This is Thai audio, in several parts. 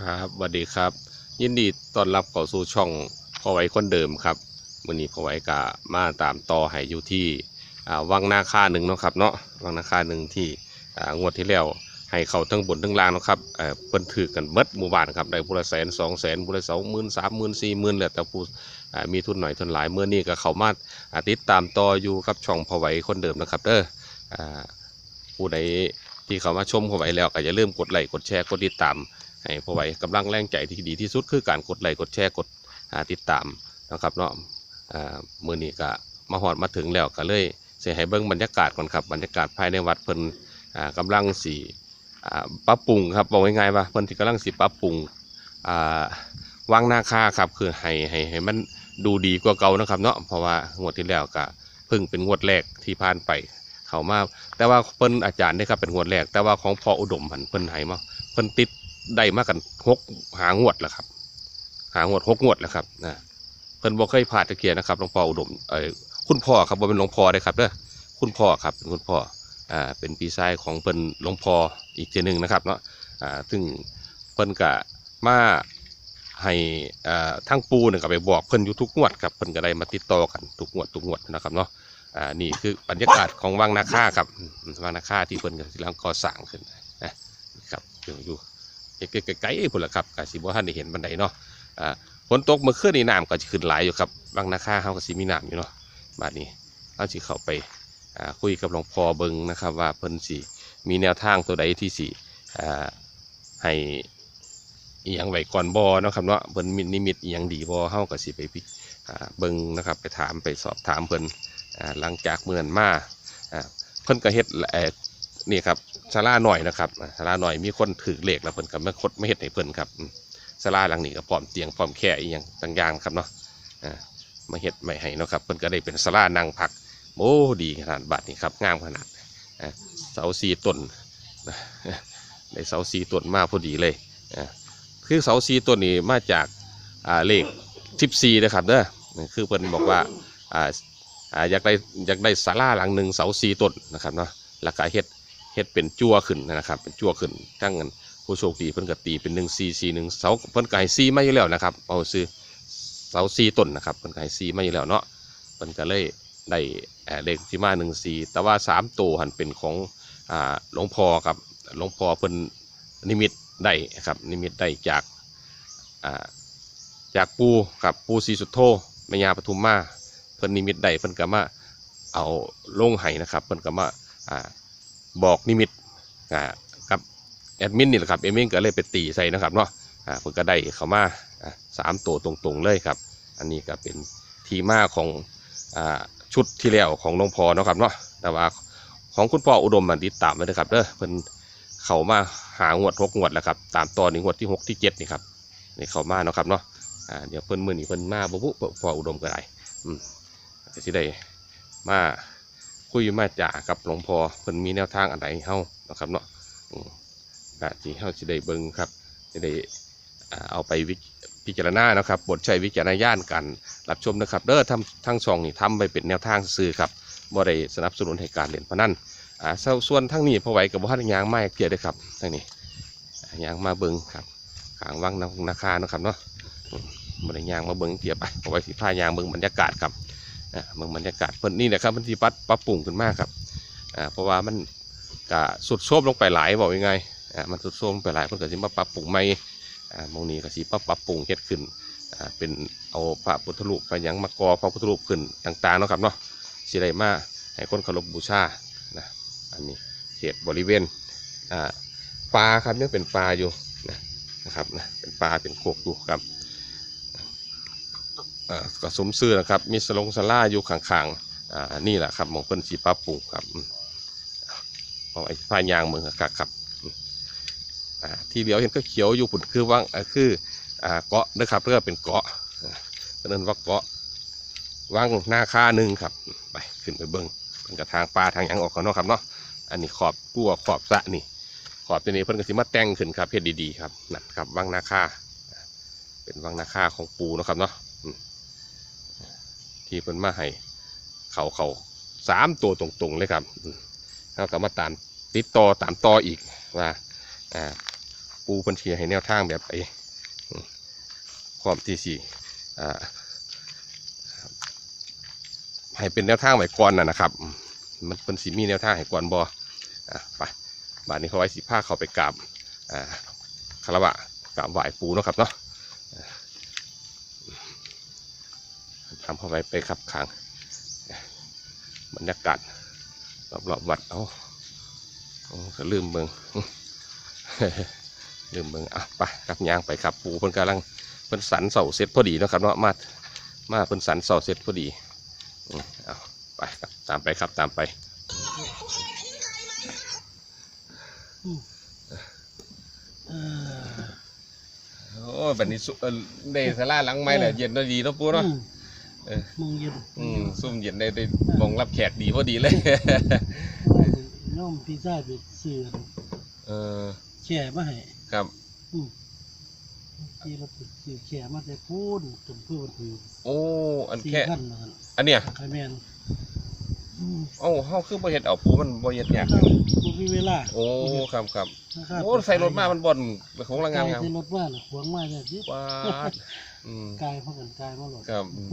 ครับสวัสดีครับ ยินดีต้อนรับเข้าสู่ช่องพอไว้คนเดิมครับวันนี้พอไว้กะมาตามต่อให้อยู่ที่วังนาคาหนึ่งเนาะครับเนาะวังนาคาหนึ่งที่งวดที่แล้วให้เขาทั้งบนทั้งล่างเนาะครับเอ่อเพิ่นถือกันเบิดหมู่บ้านครับได้ผู้ละแสนสองแสนผู้ละสองหมื่นสามหมื่นสี่หมื่นแล้วแต่ผู้มีทุนหน่อยทุนหลายเมื่อนี้ก็เขามาติดตามต่ออยู่กับช่องพอไว้คนเดิมนะครับเด้ออ่าผู้ใดที่เขามาชมพอไว้แล้วก็อย่าลืมกดไลค์กดแชร์กดติดตาม ให้พอไหวกำลังแรงใจที่ดีที่สุดคือการกดไลค์กดแชร์กดติดตามนะครับเนาะมือนี้ก็มาหอดมาถึงแล้วก็เลยเสียให้เบิ้งบรรยากาศก่อนครับบรรยากาศภายในวัดเพิ่นอ่ากำลังสี่ปรับปรุงครับบอกง่ายๆว่าเพิ่นที่กำลังสีปรับปรุงอ่าวางนาคาครับคือให้ให้ให้มันดูดีกว่าเก่านะครับเนาะเพราะว่างวดที่แล้วก็เพิ่งเป็นงวดแรกที่ผ่านไปเขามาแต่ว่าเพิ่นอาจารย์ได้ครับเป็นงวดแรกแต่ว่าของพออุดมหันเพิ่นให้มาเพิ่นติด ได้มากันหกหางวดแล้วครับ หางวดหกงวดแล้วครับนะเพิ่นบอกเคยผ่านตะเกียนะครับหลวงพ่ออุดมเออคุณพ่อครับบ่าเป็นหลวงพ่อได้ครับเด้อคุณพ่อครับเป็นคุณพ่ออ่าเป็นพี่ชายของเพิ่นหลวงพ่ออีกทีหนึ่งนะครับเนาะอ่าซึ่งเพิ่นกะมาให้อ่าทั้งปูเนี่ยก็ไปบอกเพิ่นอยู่ทุกงวดครับเพิ่นก็ได้มาติดต่อกันทุกงวดทุกงวดนะครับเนาะอ่านี่คือบรรยากาศของวังนาค่าครับวังนาค่าที่เพิ่นกำลังก่อสร้างขึ้นนะครับอยู่ ไกลๆพุ่นละครับกสิบ่ทันได้เห็นบันไดเนาะอ่าฝนตกเมื่อคืนนี้น้ำก็จะขึ้นหลายอยู่ครับบางนาคาเฮาก็สิมีน้ำอยู่เนาะบาดนี้เราสิเข้าไปอ่าคุยกับหลวงพ่อเบิงนะครับ ว่าเพิ่นสิมีแนวทางตัวใดที่สิอ่าให้อีหยังไว้ก่อนบ่เนาะครับเนาะเพิ่นมีนิมิตอีหยังดีบ่เฮาก็สิไปพิอ่าเบิ่งนะครับ ไปถามไปสอบถามเพิ่นอ่าหลังจากเมื่อนมาอ่าเพิ่นก็เฮ็ด นี่ครับศาลาหน่อยนะครับอ่าศาลาหน่อยมีคนถือเหลขแล้วเพิ่นก็มาคดไม่เฮ็ดให้เพิ่นครับอืมศาลาหลังนี้ก็พร้อมเตียงพร้อมแค่อีหยังต่างๆครับเนาะมาเฮ็ดไม่ให้เนาะครับเพิ่นก็ได้เป็นศาลานั่งพักโอ้ดีขนาดบัดนี้ครับงามขนาดเสาสีต้นได้เสาสีต้นมาพอดีเลยคือเสาสีต้นนี้มาจากอ่าเลข14นะครับเด้อคือเพิ่นบอกว่าอาอยากได้อยากได้ศาลาหลังหนึ่งเสาสีต้นนะครับเนาะแล้วก็เฮ็ด เฮ็ดเป็นจั่วขึ้นนะครับเป็นจั่วขึ้นทั้งเงินผู้โชคดีเพิ่นก็ตีเป็นหนึ่งซีซีหนึ่งเสาเพิ่นก็ให้ซีมาอยู่แล้วนะครับเอาซื้อเสาซีต้นนะครับเพิ่นก็ให้ซีมาอยู่แล้วเนาะเพิ่นก็เลยได้เลขที่มาหนึ่งซีแต่ว่าสามตัวหันเป็นของอ่าหลวงพ่อครับหลวงพ่อเพิ่นนิมิตได้ครับนิมิตได้จากอ่าจากปูกับปูศรีสุดโธแม่ยาปทุมมาเพิ่นนิมิตได้เพิ่นก็มาเอาลงให้นะครับเพิ่นก็มาอ่า บอกนิมิตอ่ากับแอดมินนี่แหละครับแอดมินก็เลยไปตีใส่นะครับเนาะอ่าเพิ่นก็ได้เข้ามาอ่าสามตัวตรงๆเลยครับ อันนี้ก็เป็นทีมาของอ่าชุดที่แล้วของหลวงพ่อเนาะครับเนาะแต่ว่าของคุณพ่ออุดมมันติดตามไว้นะครับเด้อเพิ่นเข้ามาหางวดหกงวดแล้วครับตามต่อหนึ่งงวดที่หกที่เจ็ดนี่ครับนี่เข้ามาเนาะครับเนาะอ่าเดี๋ยวเพิ่นมือนี้เพิ่นมาบุบพ่ออุดมก็ได้อืมก็สิได้มา คุยมาจ่ากับหลวงพ่อเพิ่นมีแนวทางอันใดให้เฮานะครับเนาะอืมก็สิเฮาสิได้เบิ่งครับสิได้เอาไปวิพิจารณานะครับบทใช้วิจารณญาณการรับชมนะครับเด้อทำทั้งช่องนี่ทำไปเป็นแนวทางซื่อครับบ่ได้สนับสนุนให้การเล่นพนันอ่าส่วนส่วนทั้งนี้พอไหวกับบ่ทันยางไม้เกียดเลยครับทั้งนี้ยางมาเบิ่งครับขางวังนาคานะครับเนาะบ่ได้ยางมาเบิ่งเกียบไปพอไหวสิพายางเบิ่งบรรยากาศครับ อ่าเมืองบรรยากาศเพิ่นนี่นะครับมันที่ปัดปรับปรุงขึ้นมากครับอ่าเพราะว่ามันกะสุดโทรมลงไปหลายบอกยังไงอ่ามันสุดโทรมลงไปหลายเพิ่นก็สิมาปรับปรุงใหม่อ่ามองนี้ก็สิปรับปรับปรุงเฮ็ดขึ้นอ่าเป็นเอาพระพุทธรูปไปหยังมากอพระพุทธรูปขึ้นต่างๆเนาะครับเนาะสิได้มาให้คนเคารพบูชานะอันนี้เขตบริเวณอ่าปลาครับยังเป็นปลาอยู่นะนะครับนะเป็นปลาเป็นโคกอยู่ครับ ก็สมซื่อนะครับ มีสลงสล่าอยู่ข้างๆอ่านี่แหละครับมองเพิ่นสีปรับปรุงครับมเอาไอ้ผ้ายางมือครับครับอ่าที่เหลียวเห็นก็เขียวอยู่ปุ่นคือว่างคืออ่าเกาะนะครับเพื่อเป็นเกาะเพิ่นเรียกว่าเกาะว่างหน้าค่าหนึ่งครับ ไปขึ้นไปเบิ้งเป็นกระทางปลาทางยังออกกันเนาะครับเนาะอันนี้ขอบกัวขอบสะนี่ ขอบตัวนี้เพิ่นก็สิมาแต่งขึ้นครับเพชรดีๆครับนั่นครับว่างหน้าค่าเป็นว่างนาคาของปูนะครับเนาะ ที่เพิ่นมาให้เขาเขาสามตัวตรงๆเลยครับแล้วก็มาตามติดต่อตามต่ออีกว่าอ่าปูเพิ่นเชียให้แนวทางแบบไอ้ความที่สี่อ่าให้เป็นแนวทางไว้ก่อนน่ะนะครับ มันเป็นสีมีแนวทางให้ก่อนบอะไปบาดนี้เขาไว้สิผ้าเขาไปกราบอ่าคารวะกราบไหว้ปูเนาะครับเนาะ ทำเข้าไปไปครับขังบรรยากาศรอบๆวัดเอาเอาก็ลืมเบิงลืมเบิงอะไปครับยางไปครับปูเพิ่นกำลังเพิ่นสันเสาเสร็จพอดีนะครับเนาะมามาเพิ่นสันเสาเสร็จพอดีเอาไปครับตามไปครับตามไปโอ้ยบัดนี้สุเอ่อได้สลาหลังไม้แหละเย็นดีเนาะปูเนาะ เออ มองเย็นอืมซุ่มเย็นได้ได้มองรับแขกดีพอดีเลย ว่าสิน้องพี่ชายไปซื้อเออแช่มาให้ครับ อืมที่เราไปซื้อแช่มาแต่พูนจนเพื่อวันถือโอ้ อันสี่แค่ พันนั่นอันเนี้ยใครแมนอืมเอ้าเฮาคือบ่เฮ็ดเอาปูมันบ่เฮ็ดยากเราบ่มีเวลาโอ้ครับครับนะครับโอ้ใส่รถมามันบ่นของละงามงามใส่รถมาน่ะขวางมาเนี่ยสิว้าดอืมกายเพราะกันกายมาหลด ครับ อืม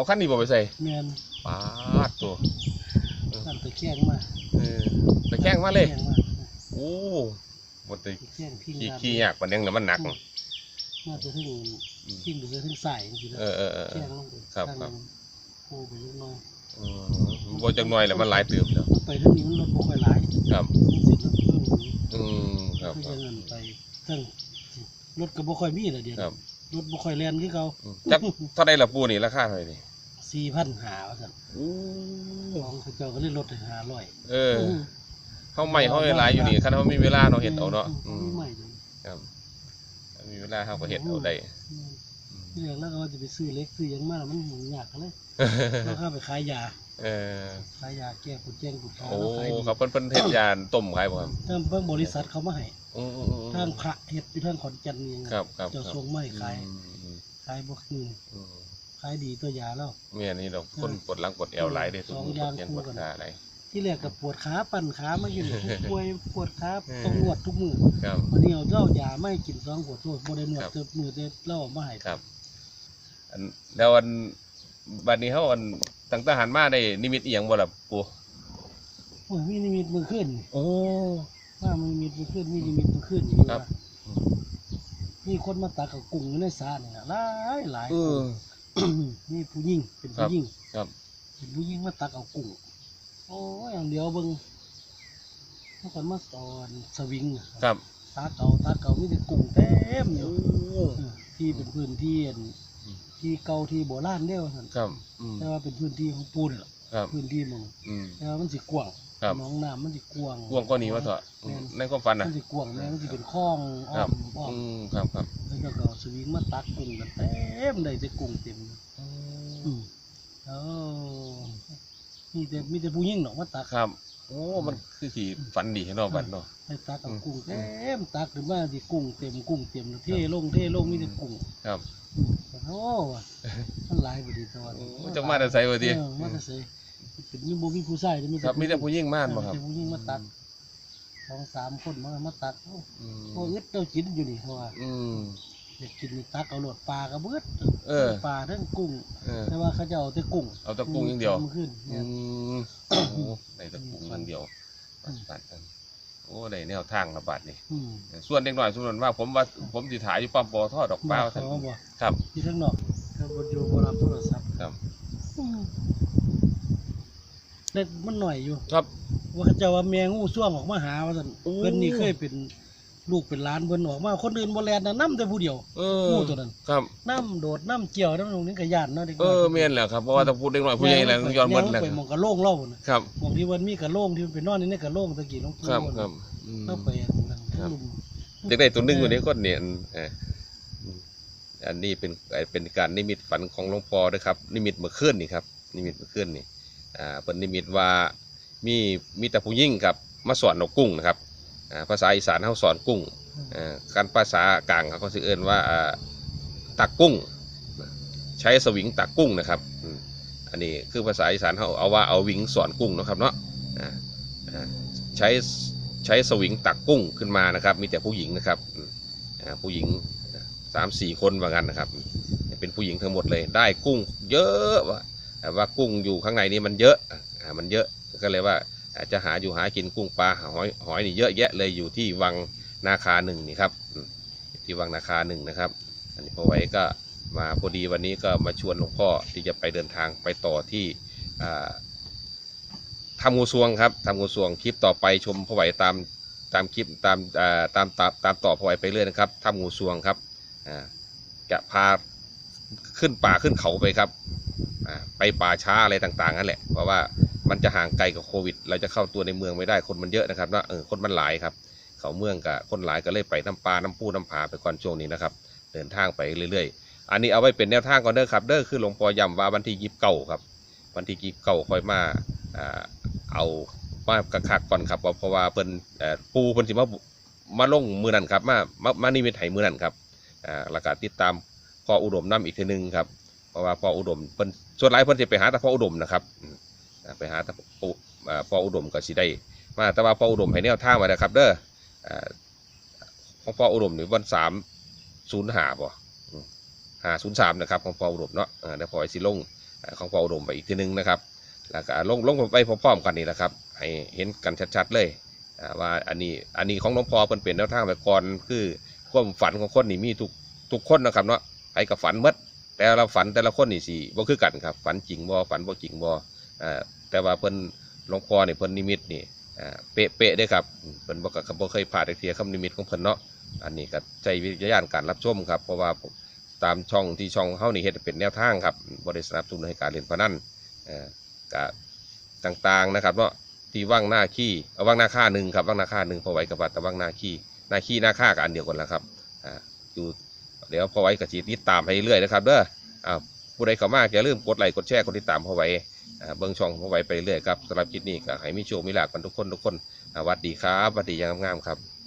เอาคันนี้บ่ไปใส่แมนปาดตัวตั้งแต่แข้งมาเออตะแข้งมาเลยแข้งมาโอ้บ่ได้แข้งพิงขี้กันขี้ยากปานยังแล้วมันหนักมาจะถึงพิงหรือจะถึงสายจริงๆเออเออเออเอแข้องลงไปครับทางครับ โอ้ไปเล็กน้อยอืมบ่จักหน่อยแล้วมันหลายเติบแล้วไปทางนี้มันรถบ่ค่อยหลายครับ มันสิรถเพิ่มหนีอืมครับคือครัจะบเงินไปทั้งรถก็บ่ค่อยมีละเดี๋ยวครันี้บรถบ่ค่อยแล่นคือเขาอืมจักเท่าใดล่ะปูนี่ราคาเท่าไหร่นี่ สี่พันหาว่าซั่นโอ้ของเขาเจ้าก็เลยลดให้ห้าร้อยเออเฮาใหม่เฮาหลายอยู่นี่คันเฮามีเวลาเนาะเฮ็ดเอาเนาะอืมมีใหม่เลยครับถ้ามีเวลาเฮาก็เฮ็ดเอาได้เรื่องแล้วก็ว่าจะไปซื้อเล็กซื้อหยังมาแล้วมันหยากกันเลยเราเข้าไปขายยาเออขายยาแก้ปวดแจ้งปวดขาโอ้แล้วขายดีครับเพิ่นเพิ่นเฮ็ดยาต้มขายบ่ครับทางเบิ่งบริษัทเขามาให้อืมอืมอืมทางพระเฮ็ดอยู่ทางขอนแก่นนี่ครับครับเจ้าครับส่งมาให้ขายอืมอืมขายบ่คืนอืม ขายดีตัวยาแล้วแม่นี่ดอกคนปวดหลังปวดเอวหลายเด้สทุกองคนอย่างปวดแขนคู่ปวดกันขาหลาย ที่แรกก็ปวดขาปั่นขามาอยู่นี่ผู้ป่วยปวดขาเออ ต้องนวดทุกมื้อครับ วันนี้เอาเหล้ายาไม่กินสองขวดโทษบ่ได้นวดครับ เติบมือได้เหล้ามาให้ครับ อันแล้วอันบัดนี้เฮาอันตั้งทหารมาได้นิมิตอีหยังบ่ล่ะปู่โอ้ยมีนิมิตมื้อคืนนี่โอ้ ว่ามีนิมิตมื้อคืนมีนิมิตมื้อคืนอยู่ครัว่าบ มีคนมาตักเอากุ้งอยู่ในสระนี่น่ะหลายหลายเออ นี่ผู้หญิงเป็นครับผู้หญิงครับเป็นผู้หญิงมาตักเอากุ้งโอ้ยอย่างเดียวเบิ่งเมื่อก่อนมาสอนสวิงอะครับตักเอาตักเอามีแต่กุ้งเต็มอโอ้ยู่เออที่เป็นพื้นที่อันอืมที่เก่าที่โบราณเด้อว่าซั่นครับอืมแต่ว่าเป็นพื้นที่ของปูนล่ะครับพื้นที่หมึงอืมแต่ว่ามันสิกว้าง ครับ หน้องน้ำมันสิกว้างกวางกว่านี้ว่าเถอะอืมในความฝันมัน่ะนสิกว้างแม่มันสิเป็นคลองอ้ครัอบ มอ้อมอืมครับครับแล้วก็เอาสวิงมาตักกุ้งกันเต็มได้แต่กุ้งเต็มอืมโอ้มีแต่มีแต่ผู้หญิงเนาะมาตัก ครับ โอ้ มันคือสีฝันดีให้เนาะบัดเนาะ ให้ตักเอาอืมกุ้งเต็มตักขึ้นมาสิกุ้งเต็มกุ้งเต็มเทลงเทลงมีแต่กุ้งครับ อืมโอ้ว่ะมันหลายบ่ดีตัวโอ้จังมาแต่ไสวะติเออมาแต่ไส เป็นมีบ่มีผู้ชายเด้อมีครับมีแต่ผู้หญิงม่านบ่ครับมีแต่ผู้หญิงมาตักสองสามคนมามาตักโอ้อืมโหอึดเจ้ากินอยู่นี่เพราะว่าอืมอยากกินนี่ตักเอาโลดปลากระเบิดเออปลาทั้งกุ้งเออแต่ว่าเขาจะเอาแต่กุ้งเอาแต่กุ้งอย่างเดียวมขึ้นอืเนี่ยมโอ้ได้แต่กุ้งอย่างเดียวปัดปัดกันโอ้ได้แนวทางระบาดนี่อืมส่วนเด็กน้อยส่วนนั้นว่าผมว่าผมสิถ่ายอยู่ปั๊มปอทอดอกเปล่ามาท่านเขาบ่ครับที่ทั้งนอกเขาบอยู่บรับโทรศัพท์ครับ อืมเล็กมันหน่อยอยู่ ครับ ว่าเขาเจะว่าแมงูส่วงออกมาหาว่าซั่นโอ้ เพิ่นนี่เคยเป็นลูกเป็นหลานเพิ่นออกมาคนอื่นบ่แลนน่ะนํแต่ผู้เดียวเอองูตัวนั้นครับนํโดดนํเกี่ยวนํตรงนี้ก็ย่านเนาะเด็กเออแม่นแหละครับเพราะว่าถ้าพูดเด็กน้อยผู้ใหญ่แล้วย้อนเบิดแล้วไปหมองกะโล่งเล่าน่ะครับ หมองที่มันมีกะโล่งที่มันไปนอนในกะโล่งตะกี้น้องปู่ครับน่ะครับอืม เข้าไปอันนั้นครับ ลุม เด็กได้ตัวหนึงอยู่ในคนเนี่ยอันเอ่ออืมอันนี้เป็นเอ่อเป็นการนิมิตฝันของหลวงพ่อด้วยครับ นิมิตเมื่อคืนนี่ครับ นิมิตเมื่อคืนนี่ อ่าเป็นนิมิตว่ามีมีแต่ผู้หญิงครับมาสอนนกกุ้งนะครับอ่าภาษาอีสานเขาสอนกุ้งอ่าการภาษากลางเขาก็สิเอินว่าอ่าตักกุ้ง ใช้สวิงตักกุ้งนะครับอืมอันนี้คือภาษาอีสานเขาเอาว่าเอาวิงสอนกุ้งเนาะครับเนาะอ่าอ่าใช้ใช้สวิงตักกุ้งขึ้นมานะครับ มีแต่ผู้หญิงนะครับอืมอ่าผู้หญิงสามสี่คนว่างั้นนะครับ เป็นผู้หญิงทั้งหมดเลยได้กุ้งเยอะว่าอ่า ว่ากุ้งอยู่ข้างในนี้มันเยอะมันเยอะก็เลยว่าจะหาอยู่หากินกุ้งปลาหอยหอยนี่เยอะแยะเลยอยู่ที่วังนาคาหนึ่งนี่ครับที่วังนาคาหนึ่งนะครับ อันนี้พอไว้ก็มาพอดีวันนี้ก็มาชวนหลวงพ่อที่จะไปเดินทางไปต่อที่อ่าทำงูสวงครับทำงูสวงคลิปต่อไปชมพอไหวตามตามคลิปตามตามตามตามต่อพอไหวไปเรื่อยนะครับทำงูสวงครับจะพา ขึ้นป่าขึ้นเขาไปครับอ่าไปป่าช้าอะไรต่างๆนั่นแหละ เพราะว่ามันจะห่างไกลกับโควิด เราจะเข้าตัวในเมืองไม่ได้คนมันเยอะนะครับว่าเออคนมันหลายครับ เขาเมืองกับคนหลายก็เลยไปน้ำปลาน้ำปูน้ำผาไปก่อนช่วงนี้นะครับ เดินทางไปเรื่อยๆ อันนี้เอาไว้เป็นแนวทางก่อนเด้อครับเด้อคือหลวงพ่อย้ำว่าวันที่ยีิบเก้าครับวันที่ยีิบเก้าค่อยมาอ่าเอามากระคักก่อนครับเพราะเพราะว่าเพิ่นปูเพิ่นสิมามาลงมือนั่นครับมามามานี่เป็นไถมือนั่นครับอ่าแล้วก็ติดตาม ออุดมน้ำอีกทีหนึงครับเพราะว่าพ่ออุดมเพิ่นส่วนหลายเพิ่นจะไปหาแต่พ่ออุดมนะครับไปหาแต่พ่ออุดมก็สิได้มาแต่ว่าพ่ออุดมให้แนวทางไว้นะครับเด้อของพ่ออุดมนี่วันสามศูนย์หาบ่หาศูนย์สามนะครับของปออุดมเนาะเดี๋ยวพอไอซิลงของปออุดมไปอีกทีนึงนะครับแล้วก็ลงลงไปพร้อมๆกันนี่แหละครับให้เห็นกันชัดๆเลยว่าอันนี้อันนี้ของหลวงพ่อเพิ่นเป็นแนวทางไปก่อนคือความฝันของคนนี่มีทุกทุกคนนะครับเนาะ ไปกับฝันมดแต่ละฝันแต่ละคนนี่สิบ่คือกันครับ ฝันจริงบ่ฝันบ่จริงบ่อ่าแต่ว่าเพิ่นหลวงพ่อนี่เพิ่นนิมิตนี่อ่าเป๊ะๆด้ครับเพิ่นบ่ก็บ่เคยพลาดจักเทียคำนิมิตของเพิ่นเนาะอันนี้ก็ใจวิจารณการรับชมครับ เพราะว่าตามช่องที่ช่องเฮานี่เฮ็ดเป็นแนวทางครับบริษัทสนับสนุนให้การเล่นพนันเอ่อกะต่างๆนะครับเนาะที่ว่างหน้าขี้เอาว่างหน้าค่าหนึ่งครับว่างหน้าค่าหนึ่งพอไว้กับว่าแต่ว่างหน้าขี้หน้าขี้หน้าค่ากันเดียวกันแหละครับอ่าอยู่ เดี๋ยวพอไว้กับจีติดตามให้เรื่อยนะครับเด้ออ่าผู้ใดเข้ามาอย่าลืมกดไลค์กดแชร์กดติดตามพอไว้อ่าเบื้องช่องพอไว้ไปเรื่อยครับสำหรับคลิปนี้ก็ให้มีโชคมีลาภกันทุกคนทุกคนสวัดดีครับสวัดดีอยังงามๆครับ